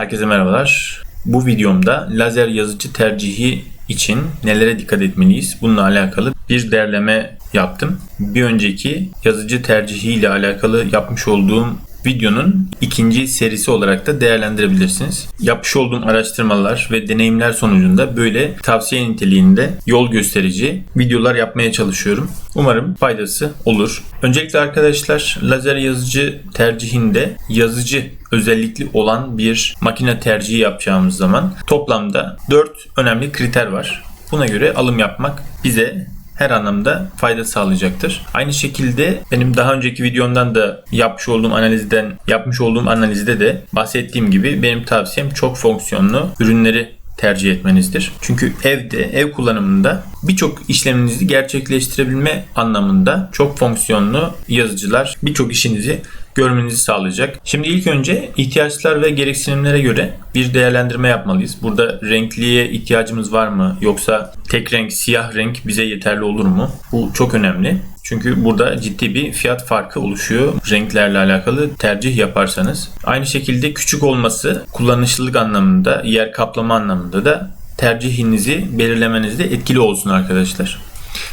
Herkese merhabalar. Bu videomda lazer yazıcı tercihi için nelere dikkat etmeliyiz? Bununla alakalı bir derleme yaptım. Bir önceki yazıcı tercihi ile alakalı yapmış olduğum videonun ikinci serisi olarak da değerlendirebilirsiniz. Yapmış olduğum araştırmalar ve deneyimler sonucunda böyle tavsiye niteliğinde yol gösterici videolar yapmaya çalışıyorum. Umarım faydası olur. Öncelikle arkadaşlar lazer yazıcı tercihinde yazıcı özellikli olan bir makine tercihi yapacağımız zaman toplamda 4 önemli kriter var. Buna göre alım yapmak bize her anlamda fayda sağlayacaktır. Aynı şekilde benim daha önceki videomdan da yapmış olduğum analizden yapmış olduğum analizde de bahsettiğim gibi benim tavsiyem çok fonksiyonlu ürünleri tercih etmenizdir. Çünkü evde, ev kullanımında birçok işleminizi gerçekleştirebilme anlamında çok fonksiyonlu yazıcılar birçok işinizi görmenizi sağlayacak. Şimdi ilk önce ihtiyaçlar ve gereksinimlere göre bir değerlendirme yapmalıyız. Burada renkliye ihtiyacımız var mı? Yoksa tek renk, siyah renk bize yeterli olur mu? Bu çok önemli. Çünkü burada ciddi bir fiyat farkı oluşuyor. Renklerle alakalı tercih yaparsanız. Aynı şekilde küçük olması kullanışlılık anlamında, yer kaplama anlamında da tercihinizi belirlemenizde etkili olsun arkadaşlar.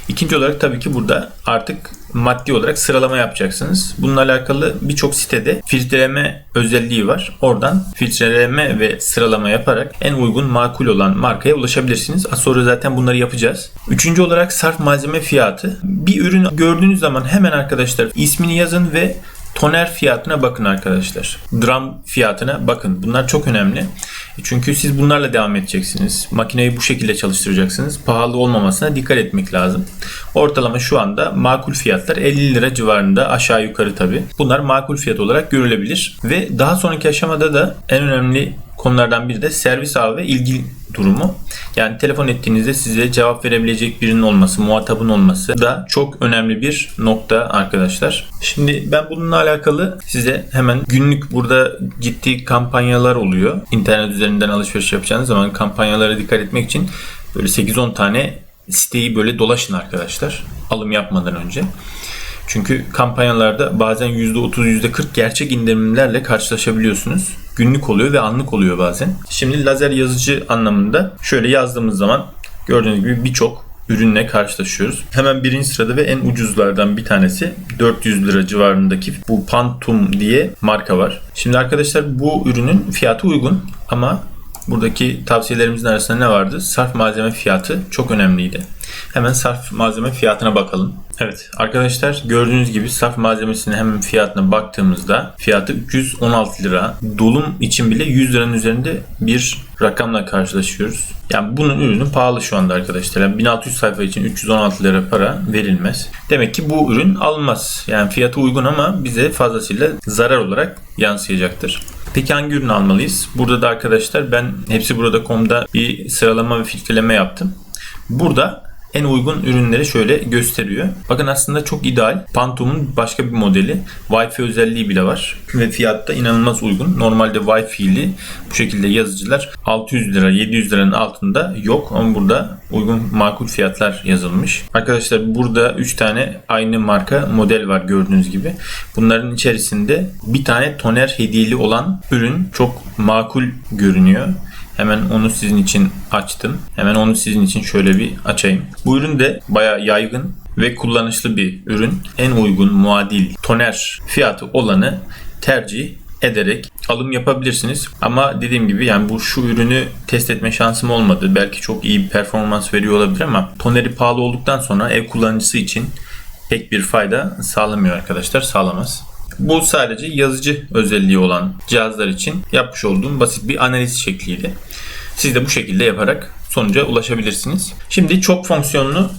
İkinci olarak tabii ki burada artık maddi olarak sıralama yapacaksınız. Bununla alakalı birçok sitede filtreleme özelliği var. Oradan filtreleme ve sıralama yaparak en uygun makul olan markaya ulaşabilirsiniz. Az sonra zaten bunları yapacağız. Üçüncü olarak sarf malzeme fiyatı. Bir ürün gördüğünüz zaman hemen arkadaşlar ismini yazın ve toner fiyatına bakın arkadaşlar. Dram fiyatına bakın. Bunlar çok önemli. Çünkü siz bunlarla devam edeceksiniz. Makineyi bu şekilde çalıştıracaksınız. Pahalı olmamasına dikkat etmek lazım. Ortalama şu anda makul fiyatlar 50 lira civarında aşağı yukarı tabi. Bunlar makul fiyat olarak görülebilir. Ve daha sonraki aşamada da en önemli konulardan biri de servis ağı ve ilgi durumu. Yani telefon ettiğinizde size cevap verebilecek birinin olması, muhatabın olması da çok önemli bir nokta arkadaşlar. Şimdi ben bununla alakalı size hemen günlük burada ciddi kampanyalar oluyor. İnternet üzerinden alışveriş yapacağınız zaman kampanyalara dikkat etmek için böyle 8-10 tane siteyi böyle dolaşın arkadaşlar. Alım yapmadan önce. Çünkü kampanyalarda bazen %30, %40 gerçek indirimlerle karşılaşabiliyorsunuz. Günlük oluyor ve anlık oluyor bazen. Şimdi lazer yazıcı anlamında şöyle yazdığımız zaman gördüğünüz gibi birçok ürünle karşılaşıyoruz. Hemen birinci sırada ve en ucuzlardan bir tanesi 400 lira civarındaki bu Pantum diye marka var. Şimdi arkadaşlar bu ürünün fiyatı uygun ama buradaki tavsiyelerimizin arasında ne vardı? Sarf malzeme fiyatı çok önemliydi. Hemen sarf malzeme fiyatına bakalım. Evet arkadaşlar gördüğünüz gibi sarf malzemesine hemen fiyatına baktığımızda fiyatı 316 lira. Dolum için bile 100 liranın üzerinde bir rakamla karşılaşıyoruz. Yani bunun ürünü pahalı şu anda arkadaşlar. Yani 1600 sayfa için 316 lira para verilmez. Demek ki bu ürün alınmaz. Yani fiyatı uygun ama bize fazlasıyla zarar olarak yansıyacaktır. Peki hangi ürünü almalıyız? Burada da arkadaşlar ben hepsi burada.com'da bir sıralama ve filtreleme yaptım. Burada en uygun ürünleri şöyle gösteriyor. Bakın aslında çok ideal. Pantom'un başka bir modeli. Wi-Fi özelliği bile var. Ve fiyatta inanılmaz uygun. Normalde Wi-Fi'li bu şekilde yazıcılar 600 lira 700 liranın altında yok. Ama burada uygun makul fiyatlar yazılmış. Arkadaşlar burada 3 tane aynı marka model var gördüğünüz gibi. Bunların içerisinde bir tane toner hediyeli olan ürün çok makul görünüyor. Hemen onu sizin için açtım. Hemen onu sizin için şöyle bir açayım. Bu ürün de baya yaygın ve kullanışlı bir ürün. En uygun muadil toner fiyatı olanı tercih ederek alım yapabilirsiniz. Ama dediğim gibi yani bu şu ürünü test etme şansım olmadı. Belki çok iyi bir performans veriyor olabilir ama toneri pahalı olduktan sonra ev kullanıcısı için pek bir fayda sağlamıyor arkadaşlar. Sağlamaz. Bu sadece yazıcı özelliği olan cihazlar için yapmış olduğum basit bir analiz şekliydi. Siz de bu şekilde yaparak sonuca ulaşabilirsiniz. Şimdi çok fonksiyonlu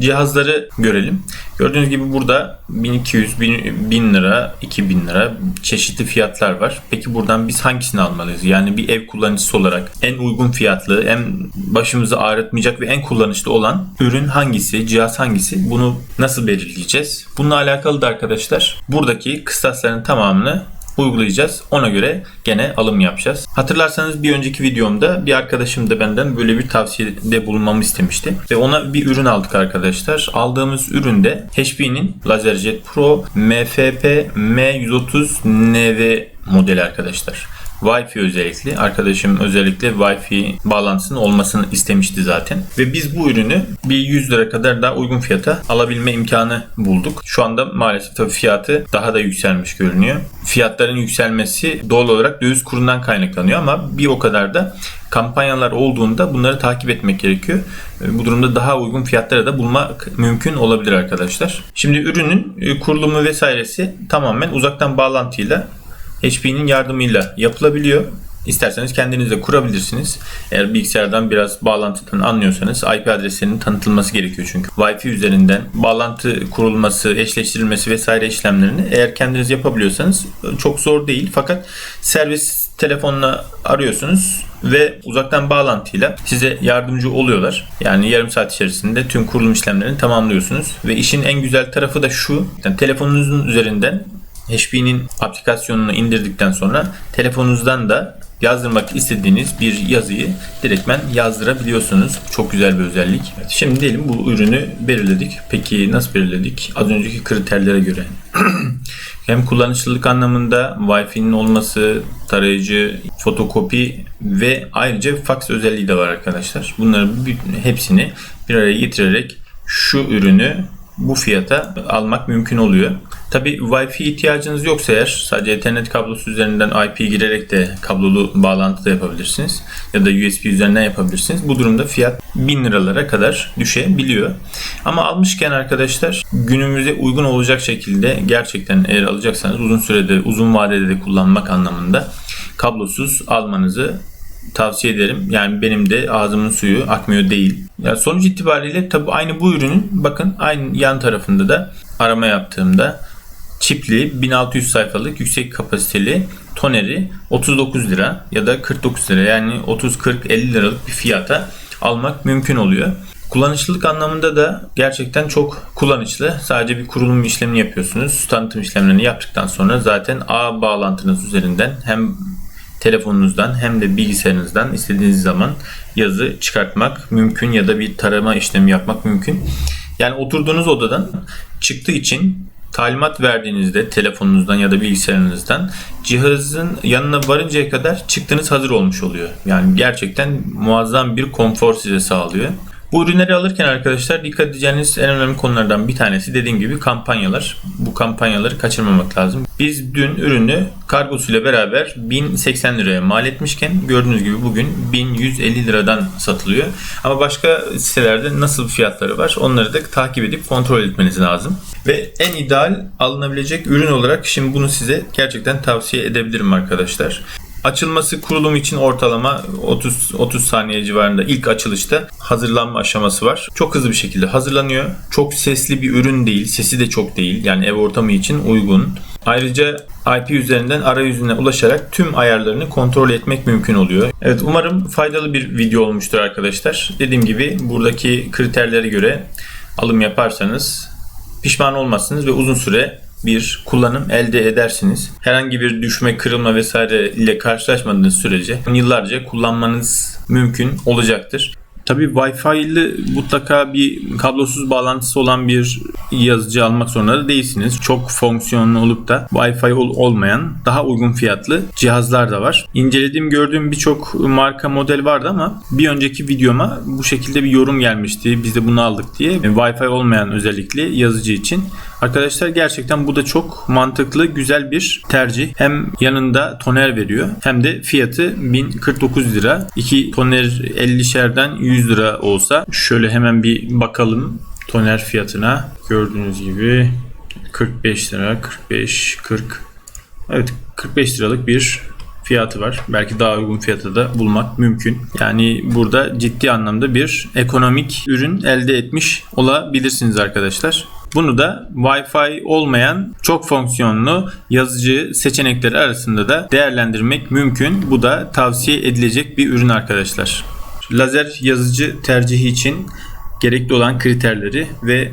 cihazları görelim. Gördüğünüz gibi burada 1200, 1000 lira, 2000 lira çeşitli fiyatlar var. Peki buradan biz hangisini almalıyız? Yani bir ev kullanıcısı olarak en uygun fiyatlı, en başımızı ağrıtmayacak ve en kullanışlı olan ürün hangisi, cihaz hangisi? Bunu nasıl belirleyeceğiz? Bununla alakalı da arkadaşlar buradaki kıstasların tamamını uygulayacağız. Ona göre gene alım yapacağız. Hatırlarsanız bir önceki videomda bir arkadaşım da benden böyle bir tavsiyede bulunmamı istemişti. Ve ona bir ürün aldık arkadaşlar. Aldığımız üründe HP'nin LaserJet Pro MFP M130 NV modeli arkadaşlar. Wi-Fi özellikli. Arkadaşım özellikle Wi-Fi bağlantısının olmasını istemişti zaten. Ve biz bu ürünü bir 100 lira kadar daha uygun fiyata alabilme imkanı bulduk. Şu anda maalesef tabii fiyatı daha da yükselmiş görünüyor. Fiyatların yükselmesi doğal olarak döviz kurundan kaynaklanıyor ama bir o kadar da kampanyalar olduğunda bunları takip etmek gerekiyor. E, Bu durumda daha uygun fiyatlara da bulmak mümkün olabilir arkadaşlar. Şimdi ürünün e, kurulumu vesairesi tamamen uzaktan bağlantıyla HP'nin yardımıyla yapılabiliyor. İsterseniz kendiniz de kurabilirsiniz. Eğer bilgisayardan biraz bağlantıdan anlıyorsanız IP adreslerinin tanıtılması gerekiyor çünkü. Wi-Fi üzerinden bağlantı kurulması, eşleştirilmesi vesaire işlemlerini eğer kendiniz yapabiliyorsanız çok zor değil. Fakat servis telefonla arıyorsunuz ve uzaktan bağlantıyla size yardımcı oluyorlar. Yani yarım saat içerisinde tüm kurulum işlemlerini tamamlıyorsunuz. Ve işin en güzel tarafı da şu. Yani telefonunuzun üzerinden HP'nin aplikasyonunu indirdikten sonra telefonunuzdan da yazdırmak istediğiniz bir yazıyı direktmen yazdırabiliyorsunuz. Çok güzel bir özellik. Şimdi diyelim bu ürünü belirledik. Peki nasıl belirledik? Az önceki kriterlere göre. Hem kullanışlılık anlamında Wi-Fi'nin olması, tarayıcı, fotokopi ve ayrıca fax özelliği de var arkadaşlar. Bunların bir- hepsini bir araya getirerek şu ürünü bu fiyata almak mümkün oluyor. Tabi Wi-Fi ihtiyacınız yoksa eğer sadece Ethernet kablosu üzerinden IP girerek de kablolu bağlantı da yapabilirsiniz. Ya da USB üzerinden yapabilirsiniz. Bu durumda fiyat 1000 liralara kadar düşebiliyor. Ama almışken arkadaşlar günümüze uygun olacak şekilde gerçekten eğer alacaksanız uzun sürede uzun vadede de kullanmak anlamında kablosuz almanızı tavsiye ederim. Yani benim de ağzımın suyu akmıyor değil. Ya sonuç itibariyle tabi aynı bu ürünün bakın aynı yan tarafında da arama yaptığımda çipli 1600 sayfalık yüksek kapasiteli toneri 39 lira ya da 49 lira yani 30 40 50 liralık bir fiyata almak mümkün oluyor. Kullanışlılık anlamında da gerçekten çok kullanışlı. Sadece bir kurulum işlemini yapıyorsunuz. Tanıtım işlemlerini yaptıktan sonra zaten ağ bağlantınız üzerinden hem telefonunuzdan hem de bilgisayarınızdan istediğiniz zaman yazı çıkartmak mümkün ya da bir tarama işlemi yapmak mümkün. Yani oturduğunuz odadan çıktığı için talimat verdiğinizde telefonunuzdan ya da bilgisayarınızdan cihazın yanına varıncaya kadar çıktığınız hazır olmuş oluyor. Yani gerçekten muazzam bir konfor size sağlıyor. Bu ürünleri alırken arkadaşlar dikkat edeceğiniz en önemli konulardan bir tanesi dediğim gibi kampanyalar. Bu kampanyaları kaçırmamak lazım. Biz dün ürünü kargosuyla beraber 1080 liraya mal etmişken gördüğünüz gibi bugün 1150 liradan satılıyor. Ama başka sitelerde nasıl fiyatları var onları da takip edip kontrol etmeniz lazım. Ve en ideal alınabilecek ürün olarak şimdi bunu size gerçekten tavsiye edebilirim arkadaşlar. Açılması kurulum için ortalama 30 30 saniye civarında ilk açılışta hazırlanma aşaması var. Çok hızlı bir şekilde hazırlanıyor. Çok sesli bir ürün değil. Sesi de çok değil. Yani ev ortamı için uygun. Ayrıca IP üzerinden arayüzüne ulaşarak tüm ayarlarını kontrol etmek mümkün oluyor. Evet umarım faydalı bir video olmuştur arkadaşlar. Dediğim gibi buradaki kriterlere göre alım yaparsanız pişman olmazsınız ve uzun süre bir kullanım elde edersiniz. Herhangi bir düşme, kırılma vesaire ile karşılaşmadığınız sürece yıllarca kullanmanız mümkün olacaktır. Tabii Wi-Fi'li mutlaka bir kablosuz bağlantısı olan bir yazıcı almak zorunda da değilsiniz. Çok fonksiyonlu olup da Wi-Fi ol- olmayan daha uygun fiyatlı cihazlar da var. İncelediğim gördüğüm birçok marka model vardı ama bir önceki videoma bu şekilde bir yorum gelmişti. Biz de bunu aldık diye. Wi-Fi olmayan özellikle yazıcı için. Arkadaşlar gerçekten bu da çok mantıklı, güzel bir tercih. Hem yanında toner veriyor hem de fiyatı 1049 lira. İki toner 50'şerden 100 lira olsa şöyle hemen bir bakalım toner fiyatına. Gördüğünüz gibi 45 lira, 45, 40. Evet 45 liralık bir fiyatı var. Belki daha uygun fiyata da bulmak mümkün. Yani burada ciddi anlamda bir ekonomik ürün elde etmiş olabilirsiniz arkadaşlar. Bunu da Wi-Fi olmayan çok fonksiyonlu yazıcı seçenekleri arasında da değerlendirmek mümkün. Bu da tavsiye edilecek bir ürün arkadaşlar. Lazer yazıcı tercihi için gerekli olan kriterleri ve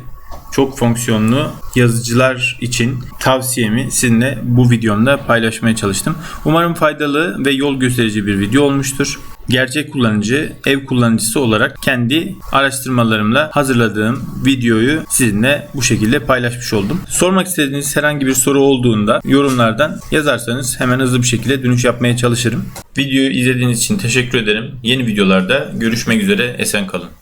çok fonksiyonlu yazıcılar için tavsiyemi sizinle bu videomda paylaşmaya çalıştım. Umarım faydalı ve yol gösterici bir video olmuştur. Gerçek kullanıcı, ev kullanıcısı olarak kendi araştırmalarımla hazırladığım videoyu sizinle bu şekilde paylaşmış oldum. Sormak istediğiniz herhangi bir soru olduğunda yorumlardan yazarsanız hemen hızlı bir şekilde dönüş yapmaya çalışırım. Videoyu izlediğiniz için teşekkür ederim. Yeni videolarda görüşmek üzere. Esen kalın.